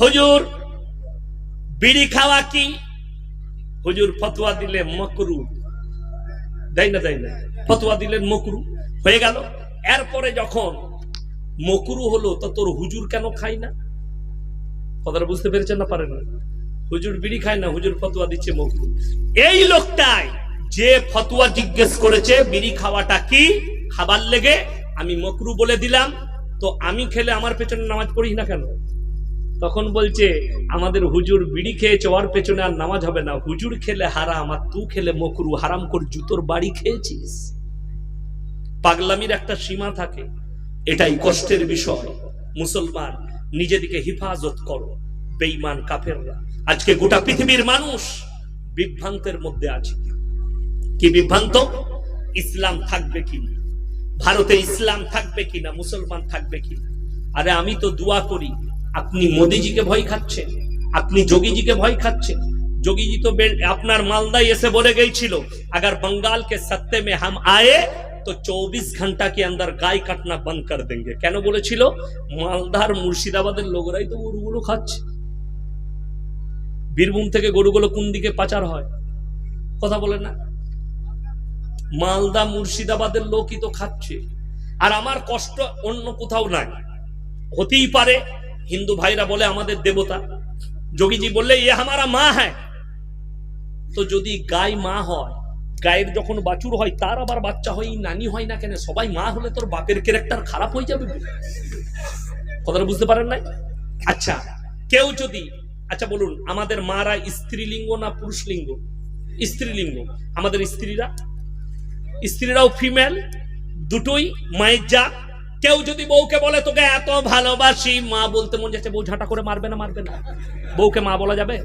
হুজুর, বিড়ি খাওয়া কি? হুজুর ফতোয়া দিলে মকরু। দেয় না দেয় না। ফতোয়া দিলেন মকরু। হয়ে গেল। এরপরে যখন মকরু হলো, তো তোর হুজুর কেন খাই না? কথাটা বুঝতে পেরেছেন না পারেন না? হুজুর বিড়ি খায় না, হুজুর ফতোয়া দিচ্ছে মকরু। এই লোকটাই যে ফতোয়া জিজ্ঞেস করেছে, বিড়ি খাওয়াটা কি? খাবার লেগে আমি মকরু বলে দিলাম, তো আমি খেলে আমার পেছনে নামাজ পড়ি না কেন? তখন বলছে, আমাদের হুজুর বিড়ি খেয়েছে, ওর পেছনে আর নামাজ হবে না। হুজুর খেলে হারাম আর তু খেলে মকরু। হারাম কর জুতোর বাড়ি খেয়েছিস? পাগলামির একটা সীমা থাকে। এটাই কষ্টের বিষয়। মুসলমান, নিজেদিকে হিফাজত করো, বেঈমান কাফেররা। আজকে গোটা পৃথিবীর মানুষ বিভ্রান্তের মধ্যে আছে। কি বিভ্রান্ত? ইসলাম থাকবে কিনা ভারতে ইসলাম থাকবে কিনা মুসলমান থাকবে কিনা আরে আমি তো দোয়া করি আপনি মোদিজিকে ভয় খাচ্ছেন আপনি যোগীজিকে ভয় খাচ্ছেন যোগীজি তো আপনার মালদায় এসে বলে গেছিল, আগর বঙ্গাল কে সত্তে মে হাম আয়ে, তো চৌবিশ ঘণ্টা কে অন্দর গায়ে কাটনা বন্ধ কর দেনগে কেন বলেছিল? মালদার মুর্শিদাবাদের লোকরাই তো গরুগুলো খাচ্ছে। বীরভূম থেকে গরুগুলো কোন দিকে পাচার হয়? কথা বলে না। মালদা, মুর্শিদাবাদের লোকই তো খাচ্ছে। আর আমার কষ্ট অন্য কোথাও নাই। হতেই পারে হিন্দু ভাইরা বলে আমাদের দেবতা। যোগীজি বললে ইয়ে হামারা মা হ্যাঁ। তো যদি গাই মা হয়, গায়ের যখন বাছুর হয়, তার আবার বাচ্চা হয় নানি হয় না কেন? সবাই মা হলে তোর বাপের ক্যারেক্টার খারাপ হয়ে যাবে। কথাটা বুঝতে পারেন নাই? আচ্ছা কেউ যদি আচ্ছা বলুন, আমাদের মারা স্ত্রীলিঙ্গ না পুরুষ পুরুষলিঙ্গ? স্ত্রীলিঙ্গ। আমাদের স্ত্রীরা? স্ত্রীরাও ফিমেল দুটোই মায়ের জাত। কেউ যদি বউকে বলে তোকে এত ভালোবাসি মা বলতে মন যাচ্ছে বউ ঝাঁটা করে মারবে না মারবে না বউকে মা বলা যাবে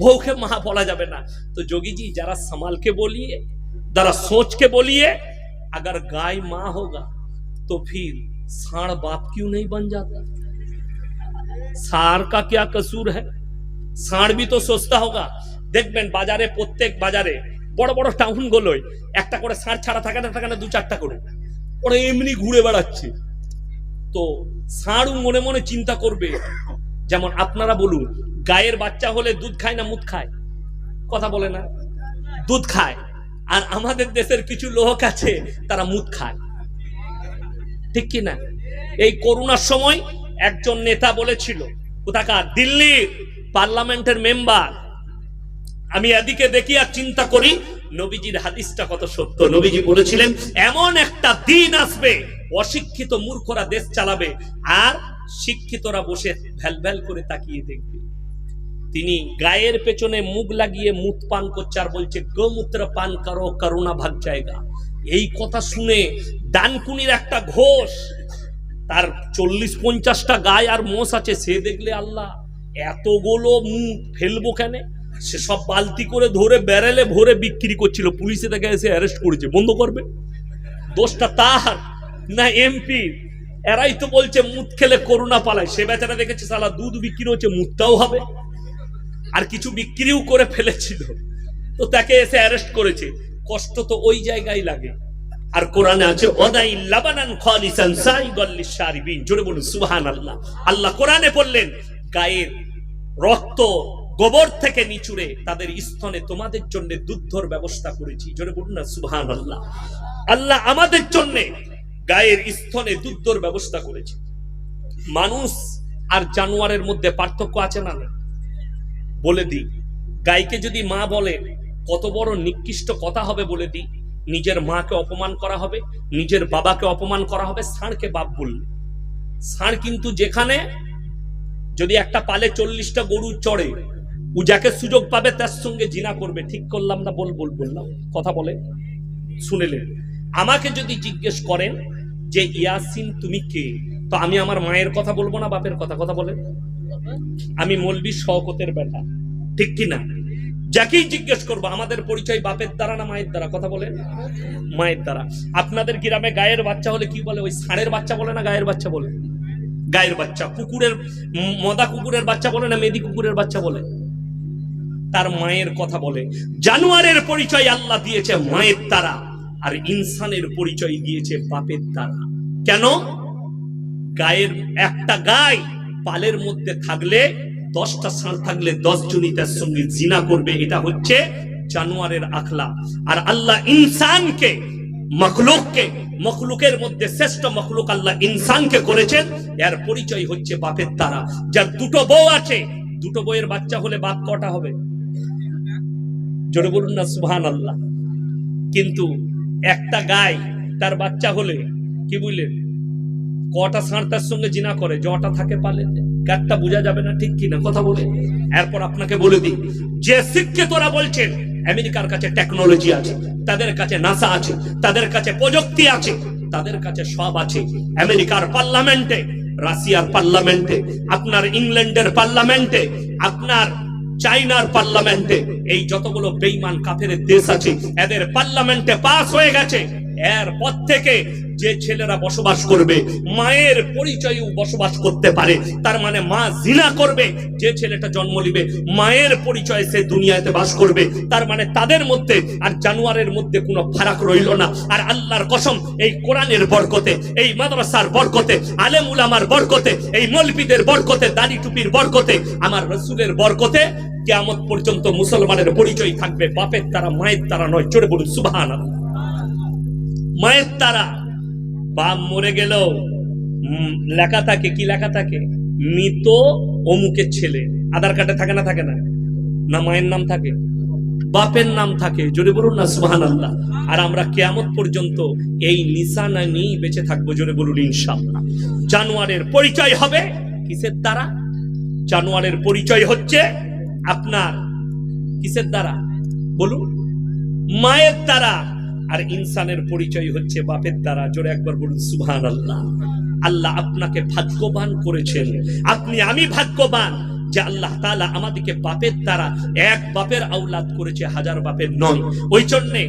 বউকে মা বলা যাবে না तो जोगी जी जरा संभाल के बोलिए जरा सोच के बोलिए अगर गाय माँ होगा तो फिर साढ़ बाप क्यों नहीं बन जाता साढ़ का क्या कसूर है ষাঁড় भी तो सोचता होगा দেখবেন বাজারে প্রত্যেক বাজারে বড় বড় টাউন গুলোয় একটা করে ষাঁড় ছাড়া থাকে না থাকে না দু চারটা করে ওরা এমনি ঘুরে বেড়াচ্ছে। তো ষাঁড়ও মনে মনে চিন্তা করবে, যেমন আপনারা বলুন, গায়ের বাচ্চা হলে দুধ খায় না মুদ খায়? কথা বলে না? দুধ খায়। আর আমাদের দেশের কিছু লোক আছে, তারা মুদ খায়। ঠিক কি না? এই করোনার সময় একজন নেতা বলেছিল, কোথাকার? দিল্লির পার্লামেন্টের মেম্বার। আমি এদিকে দেখি আর চিন্তা করি নবীজির হাদিসটা কত সত্য? নবীজি বলেছিলেন এমন একটা দিন আসবে অশিক্ষিত মূর্খরা দেশ চালাবে আর শিক্ষিতরা বসে ভ্যাল ভ্যাল করে তাকিয়ে দেখবে। তিনি গায়ের পেছনে মুখ লাগিয়ে মুখ পান করছে আর বলছে গোমূত্র পান করো করোনা ভাগ জায়গা। এই কথা শুনে ডানকুনির একটা ঘোষ তার চল্লিশ পঞ্চাশটা গায়ে আর মোষ আছে সে দেখলে আল্লাহ এতগুলো মুখ ফেলব কেন? সে সব বালতি করে ধরে ব্যারেলে ভরে বিক্রি করছিল। পুলিশে তাকে এসে অ্যারেস্ট করেছে। বন্ধ করবে? দোষটা তার, না এমপি এরাই তো বলছে, মুদ খেলে করোনা পালায়। সে বেচারা দেখেছে সালা দুধ বিক্রি হচ্ছে, মুদটাও হবে। আর কিছু বিক্রিও করে ফেলেছিল। তো তাকে এসে অ্যারেস্ট করেছে। কষ্ট তো ওই জায়গায় লাগে। আর কোরআনে আছে, ওদাই লাবানান খালিসান সাইগাল লিশারিবিন জোরে বলুন, সুবহানাল্লাহ। আল্লাহ কোরআনে বললেন, গায়ের রক্ত গোবর থেকে নিচুড়ে তাদের স্তনে তোমাদের জন্য দুধর ব্যবস্থা করেছি। জোরে বলুন না, সুবহানাল্লাহ। আল্লাহ আল্লাহ আমাদের জন্য গায়ের স্তনে দুধর ব্যবস্থা করেছে। মানুষ আর জানোয়ারের মধ্যে পার্থক্য আছে না না বলে দিই গাইকে যদি মা বলে, কত বড় নিকৃষ্ট কথা হবে, বলে দিই, নিজের মাকে অপমান করা হবে, নিজের বাবাকে অপমান করা হবে, ষাঁড়কে বাপ বললে। ষাঁড় কিন্তু যেখানে যদি একটা পালে চল্লিশটা গরু চড়ে ও যাকে সুযোগ পাবে তার সঙ্গে জিনা করবে। ঠিক করলাম না বল বল বললাম কথা বলে। শুনেলেন আমাকে যদি জিজ্ঞেস করেন যে, ইয়াসিন, তুমি কে? তো আমি আমার মায়ের কথা বলব না, বাপের কথা? কথা বলে। আমি মলবি শওকতের বেটা। ঠিক কি না যাকেই জিজ্ঞেস করব, আমাদের পরিচয় বাপের দ্বারা না মায়ের দ্বারা? কথা বলে। মায়ের দ্বারা। আপনাদের গ্রামে গায়ের বাচ্চা হলে কি বলে? ওই ষাঁড়ের বাচ্চা বলে না গায়ের বাচ্চা বলে? গায়ের বাচ্চা। কুকুরের, মদা কুকুরের বাচ্চা বলে না মেদি কুকুরের বাচ্চা বলে? তার মায়ের কথা বলে। জানোয়ারের পরিচয় আল্লাহ দিয়েছে মায়ের দ্বারা, আর ইনসানের পরিচয় দিয়েছে বাপের দ্বারা। কেন? গায়ের একটা গাই পালের মধ্যে থাকলে, দশটা ষাঁড় থাকলে দশ জনই তার সঙ্গে জিনা করবে, এটা হচ্ছে জানোয়ারের আখলা। আর আল্লাহ ইনসানকে, মখলুককে, মখলুকের মধ্যে শ্রেষ্ঠ মখলুক আল্লাহ ইনসানকে করেছেন, এর পরিচয় হচ্ছে বাপের দ্বারা। যার দুটো বউ আছে, দুটো বউয়ের বাচ্চা হলে বাপ কটা হবে? জোরে বলুন না সুহান আল্লাহ কিন্তু একটা গায় তার বাচ্চা হলে কি বুঝলেন কটা ষাঁড় তার সঙ্গে জিনা করে, জটা থাকে পালে। কারটা বোঝা যাবে না ঠিক কিনা, কথা বলে। এরপর আপনাকে বলে দিই, যে শিক্ষিতরা বলছেন, আমেরিকার কাছে টেকনোলজি আছে, তাদের কাছে নাসা আছে, তাদের কাছে প্রযুক্তি আছে, তাদের কাছে সব আছে। আমেরিকার পার্লামেন্টে, রাশিয়ার পার্লামেন্টে, আপনার ইংল্যান্ডের পার্লামেন্টে, আপনার চাইনার পার্লামেন্টে এই যতগুলো বেইমান কাফের দেশ আছে এদের পার্লামেন্টে পাস হয়ে গেছে। এরপর থেকে যে ছেলেরা বসবাস করবে, মায়ের পরিচয়েও বসবাস করতে পারে। তার মানে মা জিনা করবে, যে ছেলেটা জন্ম নিবে, মায়ের পরিচয়ে সে দুনিয়াতে বাস করবে। তার মানে তাদের মধ্যে আর জানুয়ারের মধ্যে কোনো ফারাক রইল না। আর আল্লাহর কসম, এই কোরআনের বরকতে, এই মাদ্রাসার বরকতে, আলেম উলামার বরকতে, এই মলবিদের বরকতে, দাড়ি টুপির বরকতে, আমার রসুলের বরকতে কেয়ামত পর্যন্ত মুসলমানের পরিচয় থাকবে। বাপের তারা মায়ের তারা নয়। চড়ে বলুন সুবাহান মায়ের তারা। বাপ মরে গেল লেখা থাকে, কি লেখা থাকে? মৃত অমুকের ছেলে। আধার কার্ডে থাকে না থাকে না? না মায়ের নাম থাকে? বাপের নাম থাকে? জোরে বলুন না সুহান আল্লাহ আর আমরা কেয়ামত পর্যন্ত এই নিশানা নিয়েই বেঁচে থাকব, জোরে বলুন ইনশাল্লাহ জানোয়ারের পরিচয় হবে কিসের দ্বারা? জানোয়ারের পরিচয় হচ্ছে আপনার। কিসের দ্বারা? বলুন। মায়ের দ্বারা। আর ইনসানের পরিচয় হচ্ছে বাপের দ্বারা। জোরে একবার বলুন সুবহান আল্লাহ আল্লাহ আপনাকে ভাগ্যবান করেছেন। আপনি আমি ভাগ্যবান যে আল্লাহ তালা আমাদেরকে বাপের দ্বারা এক বাপের আওলাদ করেছে, হাজার বাপের নয়। ওই জন্যে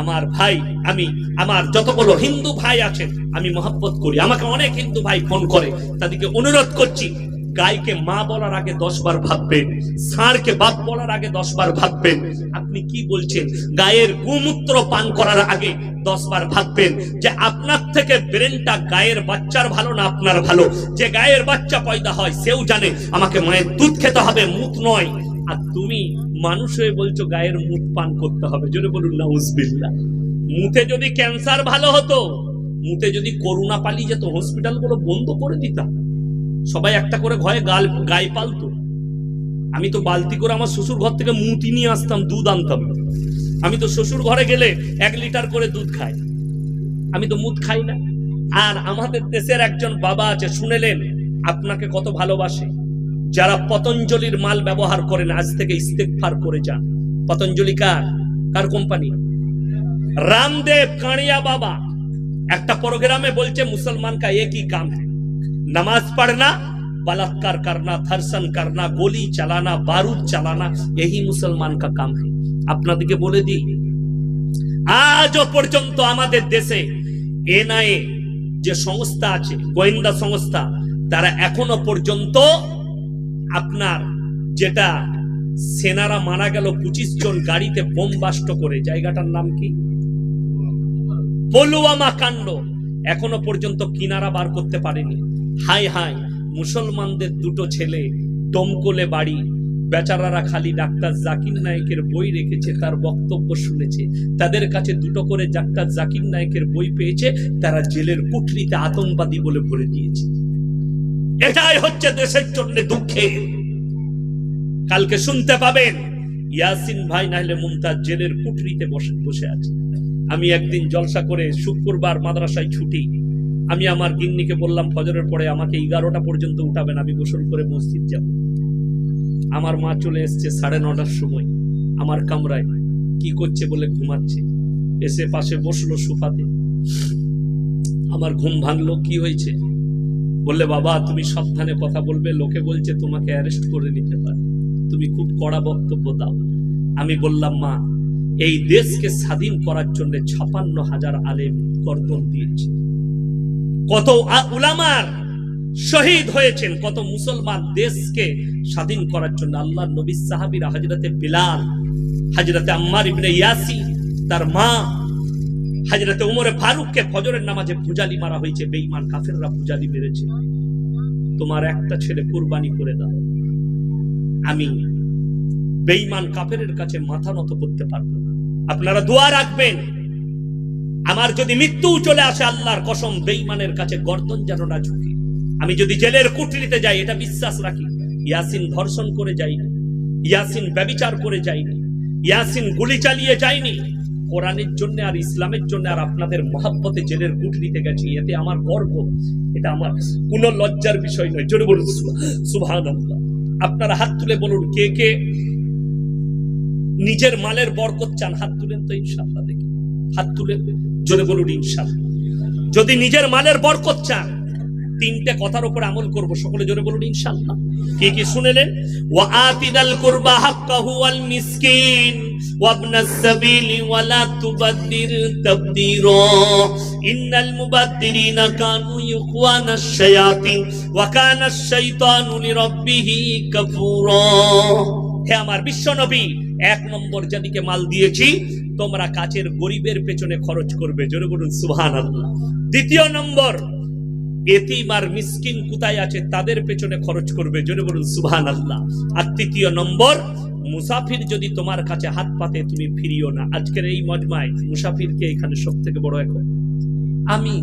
আমার ভাই, আমি, আমার যতগুলো হিন্দু ভাই আছেন আমি মহব্বত করি। আমাকে অনেক হিন্দু ভাই ফোন করে, তাদেরকে অনুরোধ করছি গাইকে মা বলার আগে দশ বার ভাববেন, ষাঁড়কে বাপ বলার আগে দশ বার ভাববেন। আপনি কি বলছেন? গায়ের গোমূত্র পান করার আগে দশ বার ভাববেন যে আপনার থেকে ব্রেনটা গায়ের বাচ্চার ভালো না আপনার ভালো? যে গায়ের বাচ্চা পয়দা হয়, সেও জানে, আমাকে মায়ের দুধ খেতে হবে, মুখ নয়। আর তুমি মানুষ হয়ে বলছো গায়ের মুখ পান করতে হবে, জোরে বলুন না উজবিল্লা মুখে যদি ক্যান্সার ভালো হতো মুখে যদি করোনা পালিয়ে যেত, হসপিটালগুলো বন্ধ করে দিতাম। সবাই একটা করে ঘরে গাল গায়ে পালতো। আমি তো বালতি করে আমার শ্বশুর ঘর থেকে মুটি নিয়ে আসতাম, দুধ আনতাম। আমি তো শ্বশুর ঘরে গেলে এক লিটার করে দুধ খাই। আমি তো মুদ খাই না। আর আমাদের দেশের একজন বাবা আছে, শুনেলেন, আপনাকে কত ভালোবাসে। যারা পতঞ্জলির মাল ব্যবহার করেন, আজ থেকে ইস্তেকফার করে যান। পতঞ্জলি কার? কার কোম্পানি? রামদেব কাঁড়িয়া বাবা। একটা প্রোগ্রামে বলছে, মুসলমান কা একই কাম है नमाज पढ़ना बलात्कार करना धर्षण करना गोली चलाना बारूद चलाना यही मुसलमान का काम है আপনাদেরকে বলে দিই আজও পর্যন্ত আমাদের দেশে এনআইএ যে সংস্থা আছে গোয়েন্দা সংস্থা তারা এখনো পর্যন্ত আপনার যেটা সেনারা মারা গেল পঁচিশ জন গাড়িতে বোম বাস্ট করে জায়গাটার নাম কি পলুয়ামা কাণ্ড এখনো পর্যন্ত কিনারা বার করতে পারেনি হাই হাই মুসলমানদের দুটো ছেলে দমকলে বাড়ি। বেচারারা খালি ডাক্তার জাকির নায়কের বই রেখেছে, তার বক্তব্য শুনেছে। তাদের কাছে দুটো করে ডাক্তার জাকির নায়কের বই পেয়েছে, তারা জেলের কুঠরিতে আতঙ্কবাদী বলে ভরে দিয়েছে। এটাই হচ্ছে দেশের জন্য দুঃখে। কালকে শুনতে পাবেন, ইয়াসিন ভাই নাহলে মুমতাজ জেলের কুঠরিতে বসে বসে আছে। আমি একদিন জলসা করে শুক্রবার মাদ্রাসায় ছুটি। আমি আমার গিন্নিকে বললাম, ফজরের পরে আমাকে এগারোটা পর্যন্ত উঠাবেন, আমি গোসল করে মসজিদ যাব। আমার মা চলে এসছে সাড়ে নটার সময়, আমার কামরায়। কি করছে বলে ঘুমাচ্ছে। এসে পাশে বসল সুফাতে। আমার ঘুম ভাঙলো, কি হয়েছে? বললে, বাবা, তুমি সাবধানে কথা বলবে, লোকে বলছে তোমাকে অ্যারেস্ট করে নিতে পারে। তুমি খুব কড়া বক্তব্য দাও। আমি বললাম, মা, এই দেশকে স্বাধীন করার জন্য ছাপান্ন হাজার আলেম কর্তন দিয়েছে। কত উলামার শহীদ হয়েছেন, কত মুসলমান দেশকে স্বাধীন করার জন্য আল্লাহ নবী সাহাবীরা হজরতে বিলাল হজরতে আম্মার ইবনে ইয়াসি তার মা হজরতে উমরে ফারুককে ফজরের নামাজে পূজালি মারা হয়েছে, বেঈমান কাফেররা পূজালি মেরেছে। তোমার একটা ছেলে কুরবানি করে দাও। আমি বেঈমান কাফেরের কাছে মাথা নত করতে পারব না। আপনারা দোয়া রাখবেন। আমার যদি মৃত্যু চলে আসে আল্লাহর কসম, বেঈমানের কাছে গর্দন যেন না ঝুঁকে। আমি যদি জেলের কুটরিতে যাই, এটা বিশ্বাস রাখি। ইয়াসিন ধর্ষণ করে যাইনি ইয়াসিন ব্যবিচার করে যাইনি ইয়াসিন গুলি চালিয়ে যায়নি। কোরআনের জন্য আর ইসলামের জন্য আর আপনাদের মহাব্বতে জেলের কুটরিতে গেছি, এতে আমার গর্ব। এটা আমার কোনো লজ্জার বিষয় নয়। জোরে বলুন সুভান আপনারা হাত তুলে বলুন, কে কে নিজের মালের বরকত চান? হাত তুলেন তো ইনশাল্লাহ দেখি। হাত তুলে জোরে বলুন ইনশাল্লাহ যদি নিজের মালের বরকত চান, তিনটে কথার উপর আমল করব, সকলে জোরে বলুন ইনশাল কি কি শুনেলেন? ও আতিদাল কুরবা হাক্কাহু মিসকিন ওয়াবনাস সাবিল ওয়া হে আমার বিশ্বনবী এক নম্বর যাদিকে মাল দিয়েছি তোমরা কাছের গরিবের পেছনে খরচ করবে। জোরে বলুন, সুবহানাল্লাহ। দ্বিতীয় নম্বর, এতিম আর মিসকিন কোথায় আছে তাদের পেছনে খরচ করবে। জোরে বলুন সুবহান আল্লাহ আর তৃতীয় নম্বর, মুসাফির যদি তোমার কাছে হাত পাতে, তুমি ফিরিও না। আজকের এই মজমায় মুসাফিরকে এখানে সব থেকে বড় এখন আমি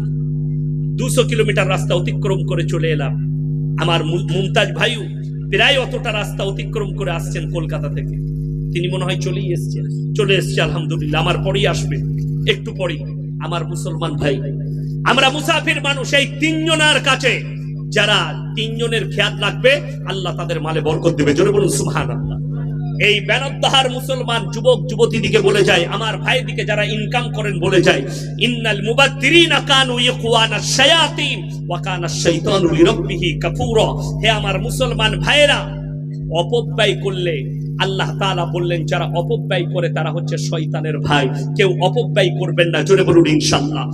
দুশো কিলোমিটার রাস্তা অতিক্রম করে চলে এলাম। আমার মুমতাজ ভাইও প্রায় অতটা রাস্তা অতিক্রম করে আসছেন কলকাতা থেকে। তিনি মনে হয় চলেই এসছেন। চলে এসছে, আলহামদুলিল্লাহ। আমার পরেই আসবে। একটু পরেই। আমার মুসলমান ভাই, আমরা মুসাফির মানুষ, এই তিনজনের কাছে যারা তিনজনের খেয়াল রাখবে আল্লাহ তাদের মালে বরকত দেবে। জোরে বলুন আল্লাহ এই বেনদ্দাহার মুসলমান যুবক, যুবতী দিকে বলে যায়, আমার ভাই দিকে যারা ইনকাম করেন বলে যায়, ইন্নাল মুবাদ্দিরিনা কানু ইয়াকুয়ানা শায়াতিন ওয়া কানা শাইতানু লিরাব্বিহি কাফুরা। হে আমার মুসলমান ভাইরা অপব্যয় করলে আল্লাহ তালা বললেন, যারা অপব্যয় করে তারা হচ্ছে শয়তানের ভাই। কেউ অপব্যয় করবেন না। জোরে বলুন, ইনশাআল্লাহ।